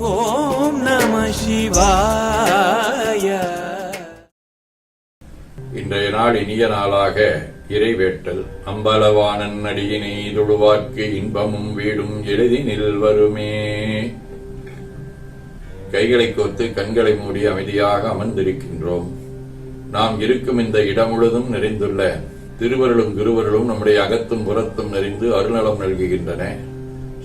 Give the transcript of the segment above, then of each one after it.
ஓம் நம சிவாய. இன்றைய நாள் இனிய நாளாக இறைவேட்டல். அம்பலவானன் அடியினை தொழுவார்க்கு இன்பமும் வீடும் எழுதி வருமே கைகளை கோத்து கண்களை மூடி அமைதியாக அமர்ந்திருக்கின்றோம். நாம் இருக்கும் இந்த இடம் முழுதும் நிறைந்துள்ள திருவருளும் குருவருளும் நம்முடைய அகத்தும் புறத்தும் நிறைந்து அருநலம் நல்குகின்றன.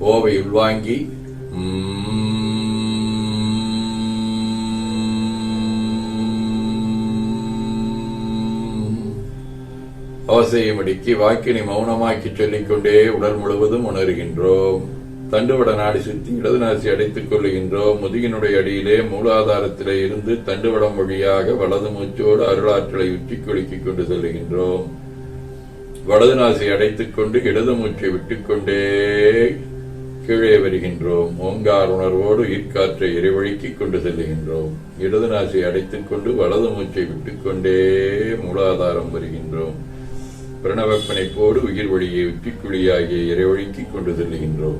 ஓவை உள்வாங்கி அவசையை மடிக்கி வாக்கினை மௌனமாக்கி சொல்லிக்கொண்டே உடல் முழுவதும் உணர்கின்றோம். தண்டுவட நாடி சுற்றி இடது நாசி அடைத்துக் கொள்ளுகின்றோம். முதுகினுடைய அடியிலே மூலாதாரத்திலே இருந்து தண்டுவடம் வழியாக வலது மூச்சோடு அருளாற்றலை உச்சி குலுக்கிக் கொண்டு செல்கின்றோம் வலது நாசி அடைத்துக் கொண்டு இடது மூச்சை விட்டுக்கொண்டே கீழே வருகின்றோம். ஓங்கார் உணர்வோடு ஈர்க்காற்றை இறைவழுக்கிக் கொண்டு செல்லுகின்றோம். இடது நாசியை அடைத்துக் கொண்டு வலது மூச்சை விட்டுக்கொண்டே மூலாதாரம் வருகின்றோம். பிரணவப்பனைப்போடு உயிர் வழியை உச்சிக்குழியாகிய இறைவழுக்கிக் கொண்டு செல்லுகின்றோம்.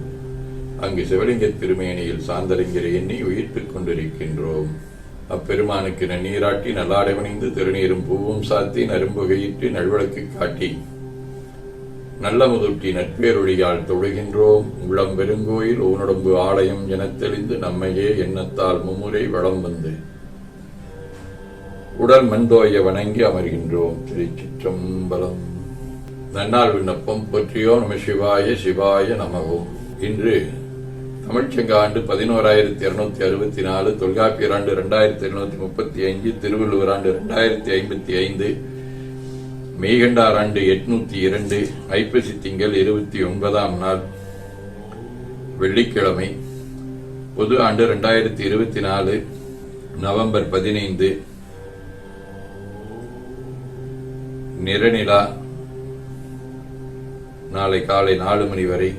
அங்கு சிவலிங்க திருமேனியில் சாந்தலிங்கரை எண்ணி உயிர்த்துக் கொண்டிருக்கின்றோம். அப்பெருமானுக்கு நன்னீராட்டி நல்லாடைவணிந்து திருநீரும் பூவும் சாத்தி நரும்புகையிட்டு நல்விளக்கு காட்டி நல்ல முதுட்டி நட்பேரொழியால் தொழுகின்றோம். உள்ளம் பெருங்கோயில் ஊனடம்பு ஆலயம் எனத் தெளிந்து நம்மையே எண்ணத்தால் மும்முறை வளம் வந்து உடல் மண்தோய வணங்கி அமர்கின்றோம். திருச்சிற்றம்பலம். நன்னாள் விண்ணப்பம் போற்றியோ நம சிவாய சிவாய நமகோம் இன்று தமிழ்ச்சங்க ஆண்டு பதினோராயிரத்தி இருநூத்தி அறுபத்தி நாலு தொல்காப்பியர் ஆண்டு இரண்டாயிரத்தி இருநூத்தி முப்பத்தி ஐந்து திருவள்ளுவர் ஆண்டு இரண்டாயிரத்தி ஐம்பத்தி ஐந்து மெய்கண்டார் ஆண்டு எட்நூத்தி இரண்டு ஐப்பசி திங்கள் இருபத்தி ஒன்பதாம் நாள் வெள்ளிக்கிழமை பொது ஆண்டு இரண்டாயிரத்தி இருபத்தி நாலு நவம்பர் பதினைந்து நிறநிலா நாளை காலை நாலு மணி வரை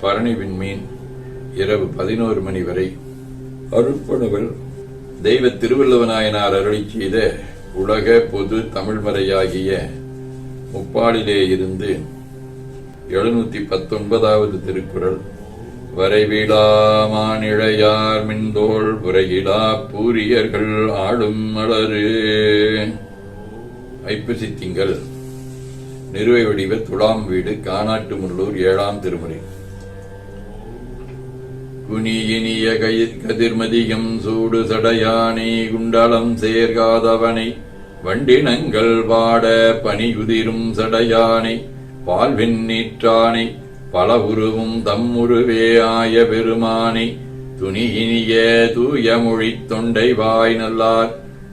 பரணி விண்மீன் இரவு பதினோரு மணி வரை அருட்பணுகள் தெய்வ திருவள்ளுவநாயனார் அருளி செய்த உலக பொது தமிழ்மறையாகிய முப்பாலிலே இருந்து எழுநூத்தி பத்தொன்பதாவது திருக்குறள். வரைவிழாமானிழையார் மின்தோள் புரையிலா பூரியர்கள் ஆடும் மலரு. ஐப்பசி திங்கள் நிறுவை வடிவ துளாம் வீடு காணாட்டு முள்ளூர் ஏழாம் திருமுறை. குனியினிய கை- கதிர்மதியம் சூடு சடையானை குண்டலம் சேர்காதவனை வண்டினங்கள் வாட பனியுதிரும் சடையானை பால்வின் நீற்றானை பல உருவும் தம்முருவே ஆய பெருமானை துணியினிய தூய மொழித் தொண்டை வாய் நல்லார்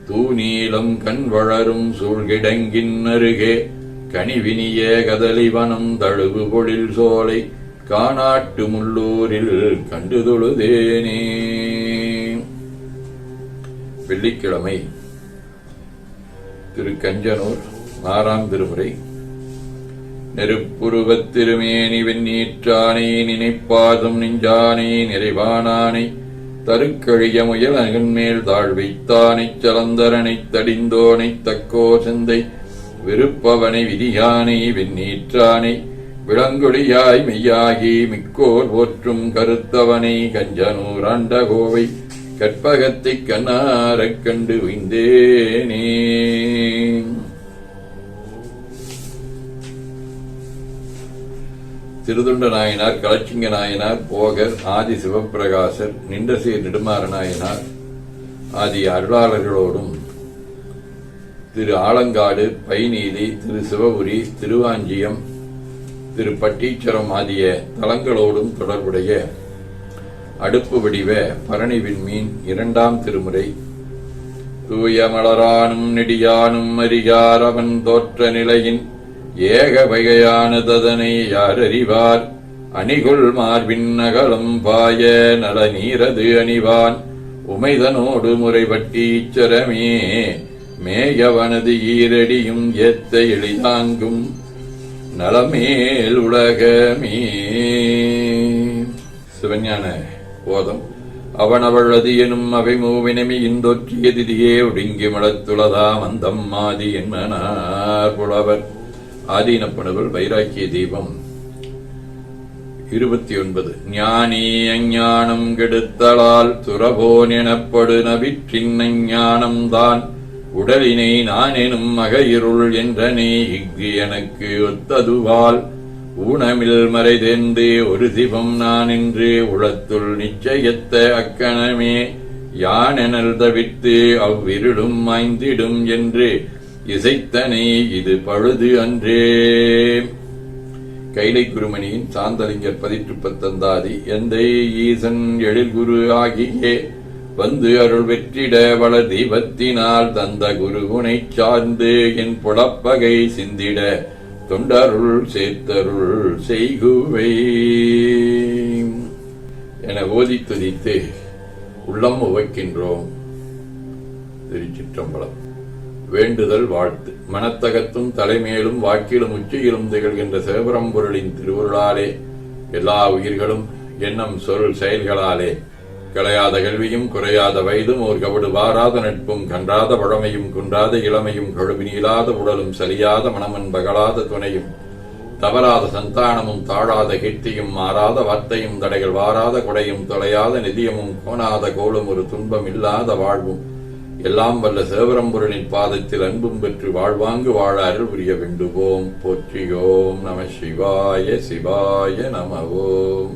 தூநீளம் கண் வளரும் சூழ்கிடங்கின் அருகே கனிவினிய கதலிவனம் தழுவு பொழில் சோலை காணாட்டு முள்ளூரில் கண்டு தொழுதேனே. வெள்ளிக்கிழமை திரு கஞ்சனூர் ஆறாம் திருமுறை. நெருப்புருவத் திருமேனி வெண்ணீற்றானை நினைப்பாதும் நெஞ்சானை நிறைவானானை தருக்கழிய முயல் அகன்மேல் தாழ் வைத்தானை சலந்தரனைத் தடிந்தோனைத் தக்கோ சிந்தை விருப்பவனை விதியானை வெண்ணீற்றானை விளங்கொழியாய் மெய்யாகி மிக்கோர் போற்றும் கருத்தவனை கஞ்சனூராண்ட கோவை கற்பகத்தைக் கண்ணாரக் கண்டு உய்ந்தேனே. திருதுண்ட நாயனார் களச்சிங்க நாயனார் போகர் ஆதி சிவப்பிரகாசர் நின்றசீர் நெடுமாற நாயனார் ஆதி அருளாளர்களோடும் திரு ஆலங்காடு பைநீதி திரு சிவபுரி திருவாஞ்சியம் திரு பட்டீச்சரம் ஆகிய தலங்களோடும் தொடர்புடைய அடுப்பு வடிவ பரணி விண்மீன் இரண்டாம் திருமுறை. தூய மலரானும் நெடியானும் அறியார் அவன் தோற்ற நிலையின் ஏக வகையானதனை யார் அறிவார் அணிகுள் மார்பின் நகலம் பாய நல நீரது அணிவான். உமைதனோடு முறைபட்டி இச்சரமே மேயவனது ஈரடியும் ஏத்த எளிதாங்கும். நலமேல் உலகமே. சிவஞான போதம். அவனவளது எனும் அவை மூவினமி இந்தொற்றிய திதியே ஒடுங்கி மலத்துளதா மந்தம் மாதி என்பனார் புலவர். ஆதீனப்பனவள் வைராக்கிய தீபம். இருபத்தி ஒன்பது ஞானி அஞ்ஞானம் கெடுத்தலால் துறவோன் எனப்படு நவிற்றின் ஞானம் தான். உடலினை நான் எனும் மகையிருள் என்றனே இஃது எனக்கு ஒத்ததுவால் ஊனமில் மறைதேந்து ஒரு சிவம் நான் என்று உளத்துள் நிச்சயத்த அக்கணமே. யானெனல் தவிர்த்து அவ்விருளும் மாய்ந்திடும் என்று. இசைத்தனை இது பழுது அன்றே. கைலை குருமணியின் சாந்தலிங்கர் பதிற்று பத்தந்தாதி எந்தை ஈசன் எழில்குரு ஆகியே. வந்து அருள் வெற்றிட வள தீபத்தினால் தந்த குருகுனைச் சார்ந்து என் புலப்பகை சிந்திட. தொண்டருள் சேர்த்தருள் செய்குவை. என ஓதி துதித்து உள்ளம் உவைக்கின்றோம். திருச்சிற்றம்பலம் வேண்டுதல் வாழ்த்து. மனத்தகத்தும் தலைமேலும் வாக்கிலும் உச்சியிலும் திகழ்கின்ற சிவபரம்பொருளின் திருவருளாலே எல்லா உயிர்களும் எண்ணம் சொருள் செயல்களாலே களையாத கல்வியும் குறையாத வயதும் ஓர் கவடு வாராத நட்பும் கன்றாத பழமையும் குன்றாத இளமையும் கழுவினியிலாத உடலும் சரியாத மனமன் பகலாத துணையும். தவறாத சந்தானமும் தாழாத கீர்த்தியும் மாறாத வார்த்தையும் தடைகள் வாராத கொடையும் தொலையாத நிதியமும் கோணாத கோலும் ஒரு துன்பம் இல்லாத வாழ்வும். எல்லாம் வல்ல சேவரம்புரனின் பாதத்தில் அன்பும் பெற்று வாழ்வாங்கு வாழ அருள் புரிய வேண்டுவோம். போற்றியோம் நம சிவாய சிவாய நம ஓம்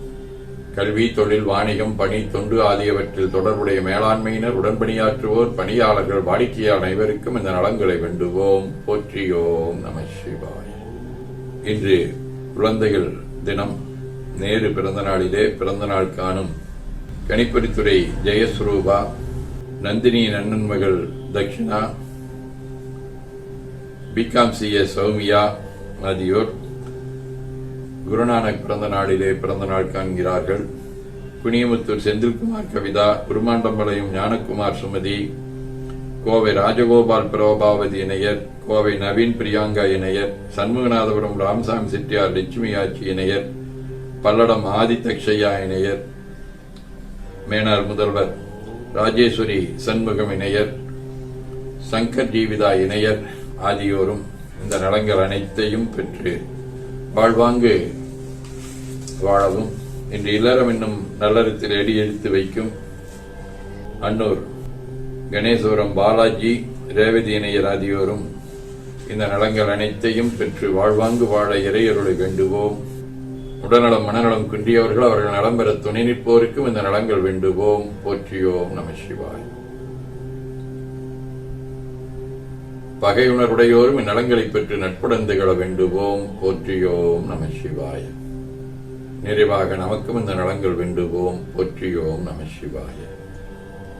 கல்வி தொழில் வாணிகம் பணி தொண்டு ஆகியவற்றில் தொடர்புடைய மேலாண்மையினர் உடன்பணியாற்றுவோர் பணியாளர்கள் வாடிக்கையாளர் அனைவருக்கும் இந்த நலன்களை வேண்டுவோம். போற்றியோம் நம சிவாய். இன்று குழந்தைகள் தினம். நேரு பிறந்த நாளிலே பிறந்த நாள் காணும் கணிப்பொறித்துறை ஜெயஸ்வரூபா நந்தினி நன்னன் மகள் தக்ஷிணா பிகாம் சி சௌமியா ஆகியோர் குருநானக் பிறந்த நாளிலே பிறந்த நாள் காண்கிறார்கள். குனியமுத்தூர் செந்தில்குமார் கவிதா குருமாண்டம்பாளையம் ஞானகுமார் சுமதி கோவை ராஜகோபால் பிரபாவதி இணையர் கோவை நவீன் பிரியாங்கா இணையர் சண்முகநாதபுரம் ராமசாமி செட்டியார் லட்சுமி ஆட்சி இணையர் பல்லடம் ஆதித்தக்ஷையா இணையர் மேனார் முதல்வர் ராஜேஸ்வரி சண்முகம் இணையர் சங்கர் ஜீவிதா இணையர் ஆகியோரும் இந்த நலங்கள் அனைத்தையும் பெற்று வாழ்வாங்கு வாழவும். இன்று இல்லறம் இன்னும் நல்லறத்தில் அடியெடுத்து வைக்கும் அன்னூர் கணேசபுரம் பாலாஜி ரேவதி இணையர் ஆகியோரும் இந்த நலங்கள் அனைத்தையும் பெற்று வாழ்வாங்கு வாழ இறையருளை வேண்டுவோம். உடல்நலம் மனநலம் குன்றியவர்கள் அவர்கள் நலம் பெற துணை நிற்போருக்கும் இந்த நலங்கள் வேண்டுவோம். போற்றியோம் நம சிவாய். பகையுணர்வுடையோரும் இந்நலங்களை பெற்று நட்புடன் திகழ வேண்டுவோம். போற்றியோம் நம சிவாய. நிறைவாக நமக்கும் இந்த நலங்கள் வேண்டுவோம். போற்றியோம் நம சிவாய.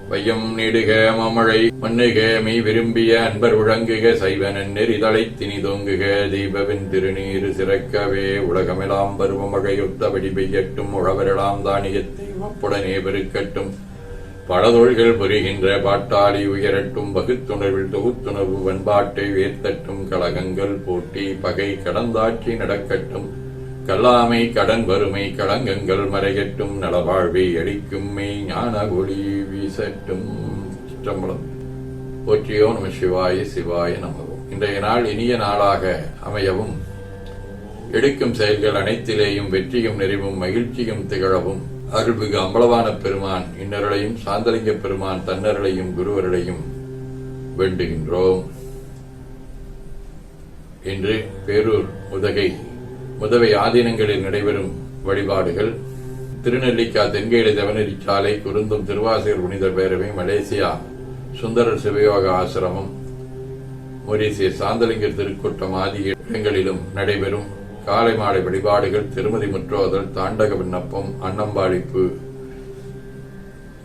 வையம் நீடுக மாமழை மண்ணுக மெய் விரும்பிய அன்பர் உழங்குக சைவனன் நெறிதலை திணிதோங்குக தீபவின் திருநீர் சிறக்கவே. உலகமெல்லாம் பருவமழையொத்தபடி பெய்யட்டும் உழவரெல்லாம் தானியத்தை ஒப்புடனே பெருக்கட்டும். பழதொழில்கள் புரிகின்ற பாட்டாளி உயரட்டும் பகுத்துணர்வில் தொகுத்துணர்வு பண்பாட்டை உயர்த்தட்டும் கழகங்கள் போட்டி பகை கடந்தாட்சி நடக்கட்டும். கல்லாமை கடன் வறுமை களங்கங்கள் மறையட்டும். நலவாழ்வை அளிக்கும் மெய் ஞான ஒளி வீசட்டும். சிற்றம்பலம். போற்றியோ நம சிவாய சிவாய நமகும் இன்றைய நாள் இனிய நாளாக அமையவும். எடுக்கும் செயல்கள் அனைத்திலேயும் வெற்றியும் நிறைவும் மகிழ்ச்சியும் திகழவும். அருள்மிகு அம்பலவான பெருமான் இன்னருளையும் சாந்தலிங்க பெருமான் தன்னருளையும் குருவருளையும் வேண்டுகின்றோம். இன்று பேரூர் உதகை முதவை ஆதீனங்களில் நடைபெறும் வழிபாடுகள். திருநெல்லிக்கா தென்கேடு தவநெறி சாலை குருந்தும் திருவாசகர் புனித பேரவை மலேசியா சுந்தரர் சிவயோக ஆசிரமம் மொரீசிய சாந்தலிங்கர் திருக்கூட்டம் ஆகிய இடங்களிலும் நடைபெறும் காலை மாலை வழிபாடுகள் திருமதி முற்றோதல் தாண்டக விண்ணப்பம் அன்னம்பாளிப்பு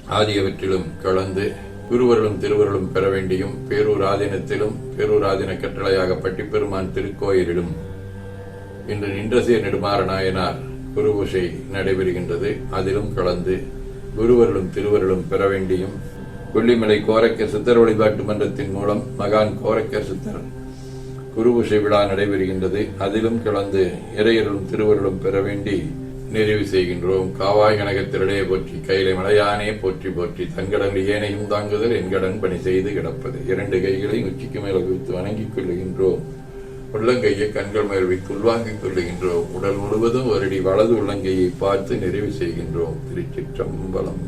ஆகியவற்றிலும் கலந்து குருவர்களும் திருவருளும் பெற வேண்டியும் பேரூர் ஆதீனத்திலும் கட்டளையாக பட்டிப்பெருமான் திருக்கோயிலிலும் இன்று நின்றசிய நெடுமாற நாயனார் குருபூஷை நடைபெறுகின்றது. அதிலும் கலந்து குருவர்களும் திருவர்களும் பெற வேண்டியும் கொல்லிமலை கோரக்கர் சித்தர் வழிபாட்டு மன்றத்தின் மூலம் மகான் கோரக்கர் சித்தர் குருபூஷை விழா நடைபெறுகின்றது. அதிலும் கலந்து இறையருளும் திருவருளும் பெற வேண்டி நிறைவு செய்கின்றோம். காவாய் கனகத்திரளே போற்றி கையிலை மலையானே போற்றி போற்றி தங்கடன் ஏனையும் தாங்குதல் என்கடன் பணி செய்து கிடப்பது. இரண்டு கைகளை உச்சிக்கு மேல குவித்து வணங்கிக் கொள்ளுகின்றோம். உள்ளங்கையை கண்கள் மேல் வைத்து உள்வாங்கிக் கொள்ளுகின்றோம். உடல் முழுவதும் வருடி வலது உள்ளங்கையை பார்த்து நிறைவு செய்கின்றோம். திருச்சிற்றம்பலம்.